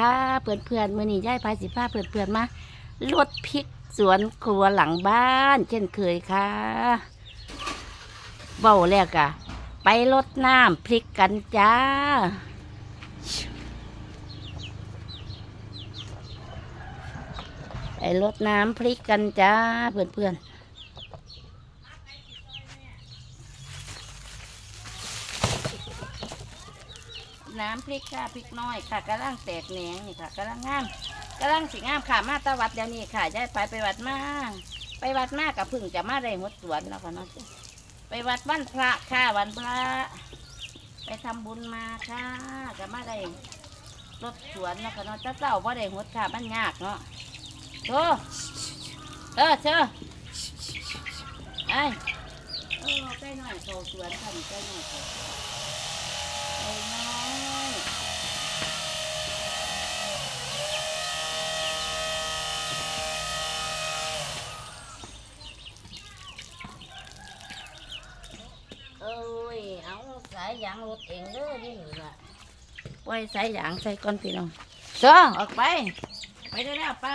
ค่ะเพื่อนเพื่อนมื่อนี้ย้ายพายสิผ้าเพื่อนเพื่อนมาลดพริกสวนครัวหลังบ้าน เช่นเคยค่ะเบาแล้วกะไปลดน้ำพริกกันจ้า ไปลดน้ำพริกกันจ้าเพื่อนเพื่อน น้ำพริกค่ะพริกน้อยค่ะกำลังแตกแหนงนี่ค่ะกำลังงามกำลังสีงามค่ะมาตะวัดเดี๋ยวนี้ค่ะย้ายไปไปวัดมาไปวัดมากับพึ่งจะมาได้หมดสวนแล้วค่ะเนาะไปวัดวันพระค่ะวันพระ ไปทำบุญมาค่ะจะมาได้รถสวนแล้วค่ะเนาะเจ้าเจ้าว่าได้หมดค่ะมันยากเนาะโธ่เออเชอไอ้โอ้ใกล้หน่อยเขาสวนทำใกล้หน่อยเขาใกล้น้อยเอ้ย เอาสางรถเองเด้อนี่หนูละไว้สายางใส่ก้อนพี่น้องเชอออกไป ไปได้แล้วไป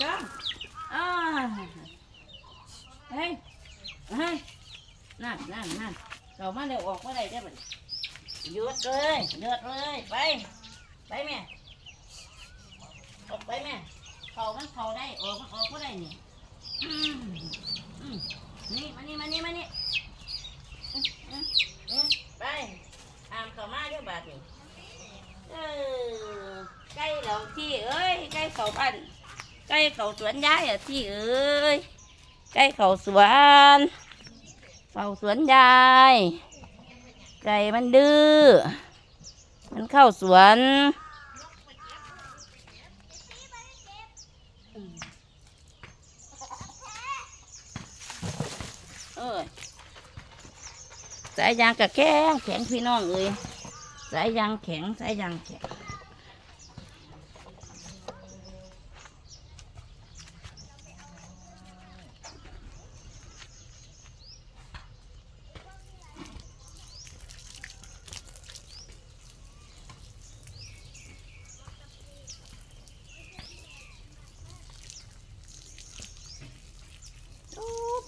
จ้าอ่าเฮ้ยเฮ้ยนั่นนั่นนั่นเรามาเดี๋ยวออกมาได้ได้บ่หยุดเลยหยุดเลยไป ไปแม่ออกไปแม่เขามันเขาได้ออกมันออกก็ได้นี่อืมอืมนี่ มานี่ มานี่ มานี่อืมอืมอืมไปอามเขามาเด้วยบาทนี่เออใกล้เราที่เอ้ยใกล้เขา บ้านใกล้เขาสวนยายอะที่เอ้ยใกล้เขาสวนเฝ้าสวนยายไก่มันดื้อมันเข้าสวนเอ้ยสายยางกับแข็งแข็งพี่น้องเอ้ยสายยางแข็งสายยางแข็ง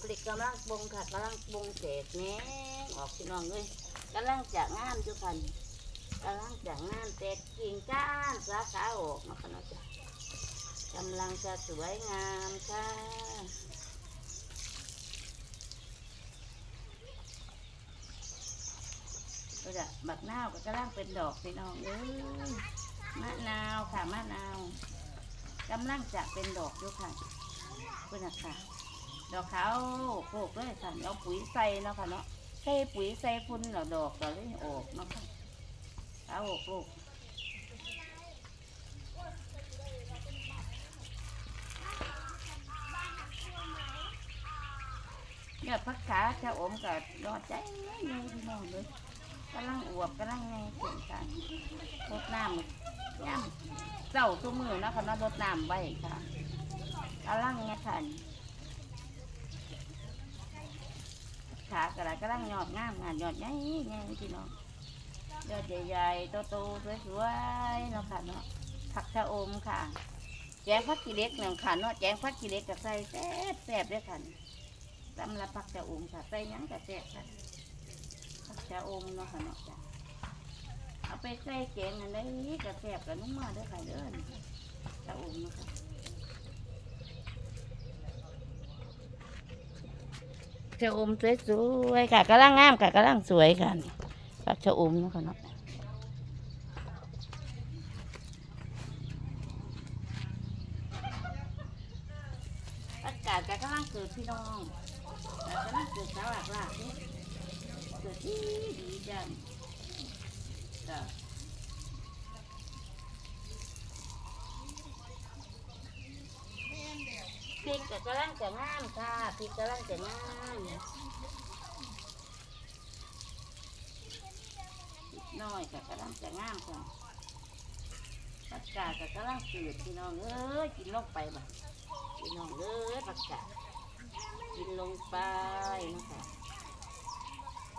โอ้ปลิกกำลังบงค่ะกำลังบงเศษแหน่ออกพี่น้องเลยกำลังจะงามจุกันกำลังจะงามแตกกิ่งก้านสาขาออกมาขนาดจ้ะกำลังจะสวยงามค่ะก็จะบักนาวก็กำลังเป็นดอกพี่น้องเอ้ยมะนาวค่ะมะนาวกำลังจะเป็นดอกอยู่ค่ะเพื่อนนะค่ะ ดอกขาวโขกเลยค่ะเอาปุ๋ยใส่เนาะค่ะเนาะใส่ปุ๋ยใส่ฝุ่นแล้วดอกก็เลยออกเนาะค่ะขาวโอกลูกยอดพักขาจะอมกับยอดใจเลยพี่น้องเลยกำลังอวบกำลังไงเก่งค่ะรดน้ำย่ำเจ้าตัวมือนะคะเนาะรดน้ำไว้ค่ะกำลังไงค่ะ ขากระไรกำลังยอดงามงานยอดใหญ่ใหญ่พี่น้องยอดใหญ่ๆโตๆสวยๆเนาะค่ะเนาะผักชะอมค่ะ แจงผักกีเล็กเนาะค่ะเนาะแจงผักกีเล็กกับใส่แซ่บแซ่บด้วยค่ะสำหรับผักชะอมค่ะใส่ยังกับแซ่บค่ะผักชะอมเนาะค่ะเนาะจ้ะเอาไปใส่แกงอันนี้กับแซ่บกับนุ่มมาเด้วยค่ะเด้อชะอมเนาะค่ะ ชะอมสวยๆค่ะกำลังงามค่ะกำลังสวยค่ะผักชะอมนะค่ะเนาะอากาศก็กำลังเกิดพี่น้องกำลังเกิดสาวหลากหลากเกิดดีดีจังจ้ะพ ริกก็กำลังจะงามค่ะพริกกำลังจะงามน้อยก็กำลังจะงามค่ะผักกาดก็กำลังสืดพี่น้องเอ้ยกินลงไปบ่พี่น้องเอ้ยผักกาดกินลงไปนะคะ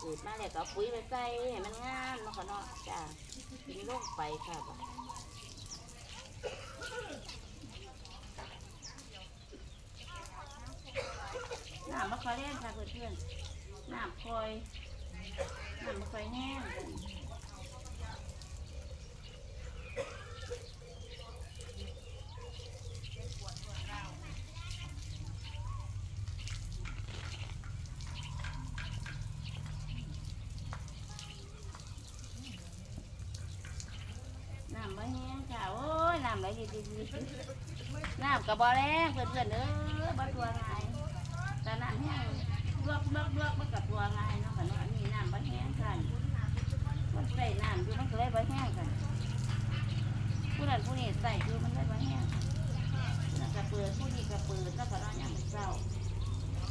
สืดมาแล้วก็ปุ๋ยไปใส่ให้มันงามเนาะค่ะเนาะจ้ากินลงไปค่ะบ่ น้ำมะคอยแห้งค่ะเพื่อนๆน้ำคอยน้ำมะคอยแห้งน้ำมะแห้งค่ะโอ้ยน้ำไหลดีๆน้ำกระบอกแรงเพื่อนๆเอ้ยบ่ตัวไงาย แต่น้ำแห้งลวกลวกลวกมันกับตัวไงายเนาะค่ะเนาะอันนี้น้ำมะแห้งกันมันใส่น้ำอยู่มันก็เลยบ่แห้งกันผู้นั้นผู้นี้ใส่อยู่มันเลยบ่แห้งนั่นกระเปิดผู้นี้กระเปิดแล้วก็นอนยังเศร้า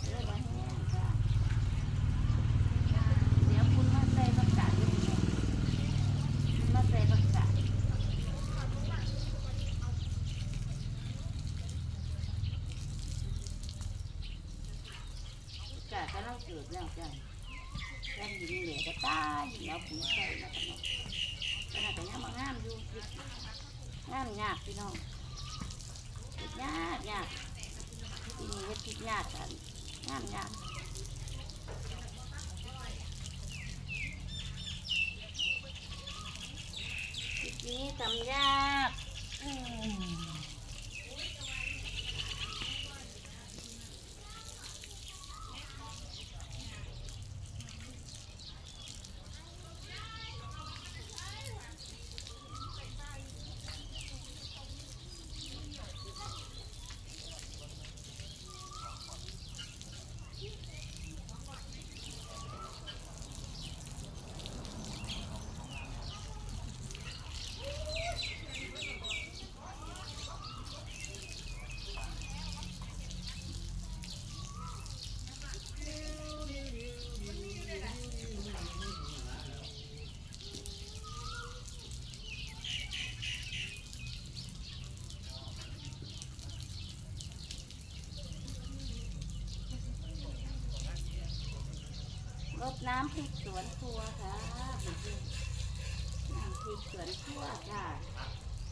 เลยบ่แห้งค่ะเดี๋ยวคุณมาใส่ประกาศอยู่นี่คุณมาใส่ประกาศ จ้ะ ก็ต้อกแล้วจ้ะแค่ยิงเหลือก็ตายยิงเอาปุ๋ยใส่มาตลอดขนาดแต่ยังมางามอยู่งามยากพี่น้องเฮ็ดยากยากที่นี่เฮ็ดคิดยากกันงามยากทีนี้ทำยากอืม น้ำพริกสวนครัวค่ะน้ำพริกสวนครัวค่ะ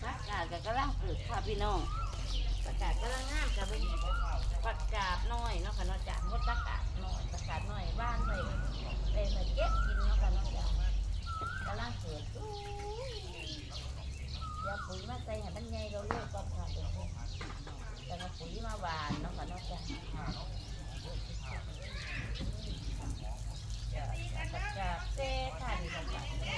ประกาศกับกำลังเกิดค่ะพี่น้องประกาศกำลังงามกับเป็นประกาศน้อยเนาะค่ะเนาะจากมดประกาศน้อยประกาศน้อยบ้านไปไปมาเก็บกินเนาะค่ะเนาะจากกำลังเกิดอู้ยเดี๋ยวปุ๋ยมาใส่ให้มันใหญ่เราเลือกก่อนค่ะเดี๋ยวแต่ปุ๋ยมาหวานเนาะค่ะเนาะจ้ะป ระกาศเต้ค่ะนี่ประกาศเต้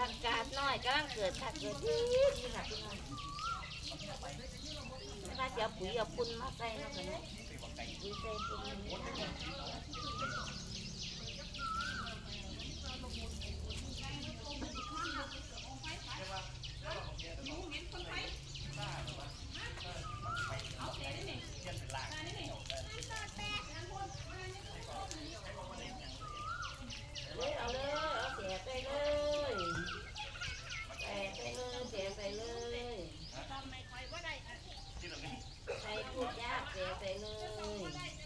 วยกันศ น้อยกำลังเกิดผักเกิดที่นี่ค่ะพี่น้องแล้วก็จะเอาปุ๋ยเอาปุ่นมาใส่เนาะค่ะเนาะปุ๋ยใส่ปุ่นนี่เลยเอาเลยเอาเสียไปเลยแส่ไปเลยเสียไปเลยใส่พูดยาก เสียไปเลย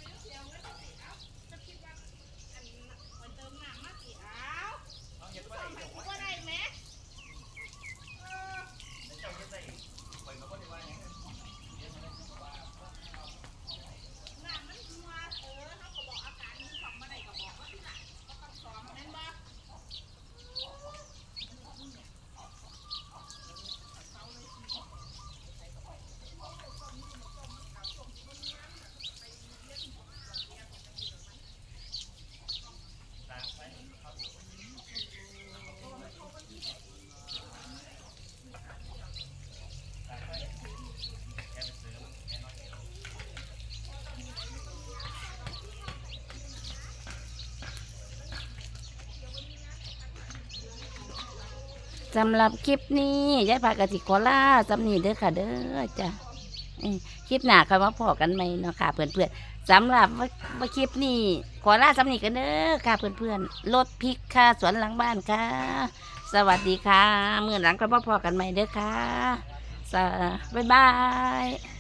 สำหรับคลิปนี้ยายพากติขอลาสำนีเด้อค่ะ เด้อจ้ะคลิปหน้าค่อยมาพอกันไหมเนาะค่ะ เพื่อนๆสำหรับว่าว่าคลิปนี้ขอลาสำนีกันเด้อค่ะ เพื่อนๆรถพริกค่ะสวนหลังบ้านค่ะ สวัสดีค่ะเมื่อหลังก็มาพอกันไหมเด้อค่ะบ๊ายบาย